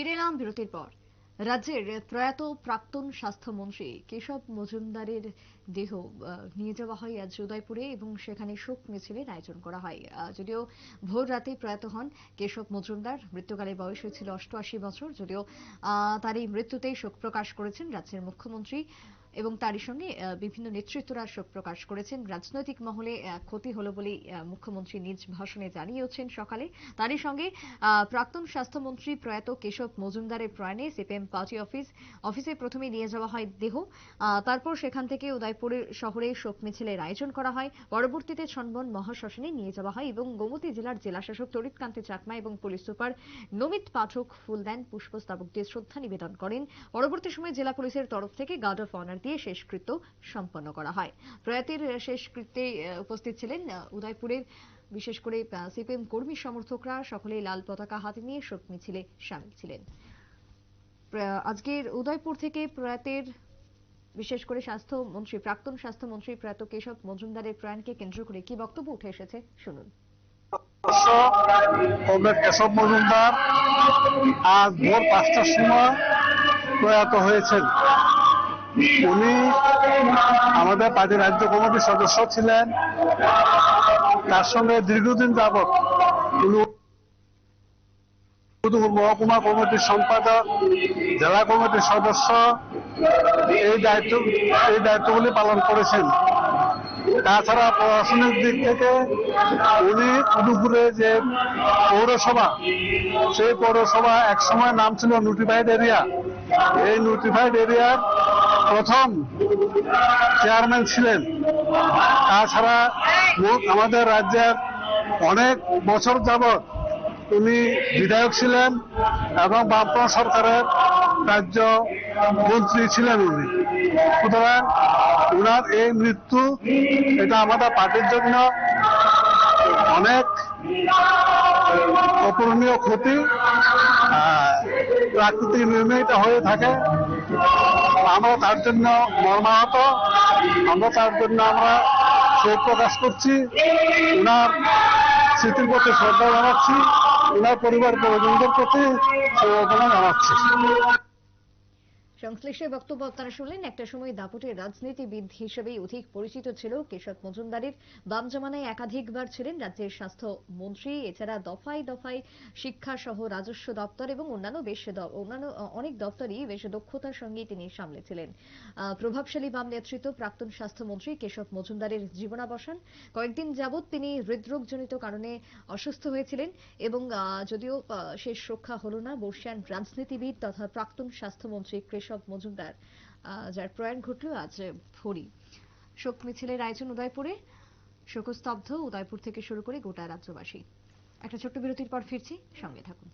ফিরে এলাম বিরতির পর। রাজ্যের প্রয়াত প্রাক্তন স্বাস্থ্যমন্ত্রী কেশব মজুমদারের দেহ নিয়ে যাওয়া হয় আজ উদয়পুরে এবং সেখানে শোক মিছিলের আয়োজন করা হয়। যদিও ভোর রাতে প্রয়াত হন কেশব মজুমদার, মৃত্যুকালে বয়স হয়েছিল অষ্টআশি বছর। যদিও তার এই মৃত্যুতে শোক প্রকাশ করেছেন রাজ্যের মুখ্যমন্ত্রী এবং তারই সঙ্গে বিভিন্ন নেতৃত্বরা শোক প্রকাশ করেছেন। রাজনৈতিক মহলে ক্ষতি হলো বলেই মুখ্যমন্ত্রী নিজ ভাষণে জানিয়েছেন সকালে। তারই সঙ্গে প্রাক্তন স্বাস্থ্যমন্ত্রী প্রয়াত কেশব মজুমদারের প্রয়াণে সিপিএম পার্টি অফিস, অফিসে প্রথমে নিয়ে যাওয়া হয় দেহ। তারপর সেখান থেকে উদয়পুরের শহরে শোক মিছিলের আয়োজন করা হয়। পরবর্তীতে ছনবন মহাশ্মশানে নিয়ে যাওয়া হয় এবং গোমতী জেলার জেলাশাসক তরিতকান্তি চাকমা এবং পুলিশ সুপার নমিত পাঠক ফুল দেন পুষ্পস্তবক দিয়ে শ্রদ্ধা নিবেদন করেন। পরবর্তী সময়ে জেলা পুলিশের তরফ থেকে গার্ড অফ অনার দিয়ে শেষকৃত্য সম্পন্ন করা হয়। প্রয়াতের শেষকৃত্যে উপস্থিত ছিলেন উদয়পুরের বিশেষ করে সিপিএম কর্মী সমর্থকরা সকলে লাল পতাকা হাতে নিয়ে শোক মিছিলে সামিল ছিলেন। আজকের উদয়পুর থেকে প্রয়াতের বিশেষ করে স্বাস্থ্যমন্ত্রী প্রাক্তন স্বাস্থ্যমন্ত্রী প্রয়াত কেশব মজুমদারের প্রয়াণকে কেন্দ্র করে কি বক্তব্য উঠে এসেছে, শুনুন। কেশব মজুমদার, আজ ভোর পাঁচটার সময় প্রয়াত হয়েছেন। উনি আমাদের পার্টির রাজ্য কমিটির সদস্য ছিলেন। তার সঙ্গে দীর্ঘদিন যাবৎ মহকুমা কমিটির সম্পাদক, জেলা কমিটির সদস্য এই দায়িত্ব, এই দায়িত্বগুলি পালন করেছেন। তাছাড়া প্রশাসনিক দিক থেকে উনি উদয়পুরে যে পৌরসভা, সেই পৌরসভা এক সময় নাম ছিল নোটিফাইড এরিয়া এই নোটিফাইড এরিয়ার প্রথম চেয়ারম্যান ছিলেন। তাছাড়া আমাদের রাজ্যের অনেক বছর যাবৎ উনি বিধায়ক ছিলেন এবং বামপন্থ সরকারের রাজ্য মন্ত্রী ছিলেন উনি। সুতরাং উনার এই মৃত্যু এটা আমাদের পার্টির জন্য অনেক অপূরণীয় ক্ষতি। প্রাকৃতিক নিয়মে এটা হয়ে থাকে। আমরা তার জন্য মর্মাহত আমরা তার জন্য আমরা শোক প্রকাশ করছি। ওনার স্মৃতির প্রতি শ্রদ্ধা জানাচ্ছি ওনার পরিবার পরিজনদের প্রতি শ্রদ্ধা জানাচ্ছি। সংশ্লিষ্টে বক্তব্য আপনারা শুনলেন। একটা সময় দাপটের রাজনীতিবিদ হিসেবেই অধিক পরিচিত ছিল কেশব মজুমদারের। বাম জমানায় একাধিকবার ছিলেন রাজ্যের স্বাস্থ্য মন্ত্রী, এছাড়া দফায় দফায় শিক্ষা সহ রাজস্ব দপ্তর এবং অন্যান্য বেশ অন্যান্য অনেক দপ্তরই বেশ দক্ষতার সঙ্গে তিনি সামলেছিলেন প্রভাবশালী বাম নেতৃত্ব প্রাক্তন স্বাস্থ্যমন্ত্রী কেশব মজুমদারের জীবনাবসান। কয়েকদিন যাবৎ তিনি হৃদরোগজনিত কারণে অসুস্থ হয়েছিলেন এবং যদিও শেষ রক্ষা হলো না। বর্ষিয়ান রাজনীতিবিদ তথা প্রাক্তন স্বাস্থ্যমন্ত্রী কেশব মজুমদার যার প্রয়াণ ঘটল আজ ভোরই। শোক মিছিলের আয়োজন উদয়পুরে, শোকস্তব্ধ উদয়পুর থেকে শুরু করে গোটা রাজ্যবাসী। একটা ছোট্ট বিরতির পর ফিরছি, সঙ্গে থাকুন।